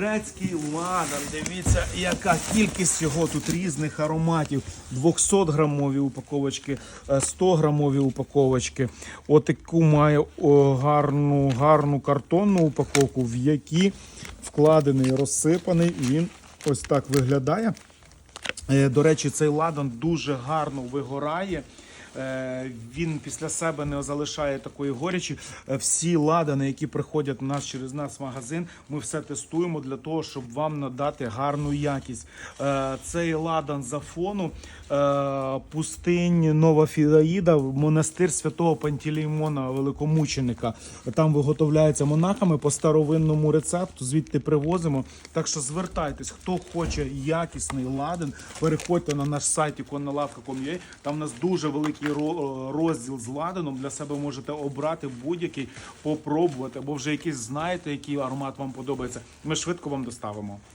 Грецький ладан. Дивіться, яка кількість його тут різних ароматів. 200 грамові упаковочки, е, 100 грамові упаковочки. Отаку має о, гарну, гарну картонну упаковку, в якій вкладений, розсипаний. Він ось так виглядає. Е, До речі, цей ладан дуже гарно вигорає. Е, Він після себе не залишає такої горечі. Е, Всі ладани, які приходять нас через нас в магазин, ми все тестуємо для того, щоб вам надати гарну якість. Е, Цей ладан за фону пустинь Нова Фідаїда, монастир святого Пантелеймона, великомученика. Там виготовляється монахами по старовинному рецепту. Звідти привозимо. Так що звертайтесь, хто хоче якісний ладен, переходьте на наш сайт ikonnalavka.com.ua. Там у нас дуже великий ро- розділ з ладаном. Для себе можете обрати будь-який, попробувати, або вже якийсь знаєте, який аромат вам подобається. Ми швидко вам доставимо.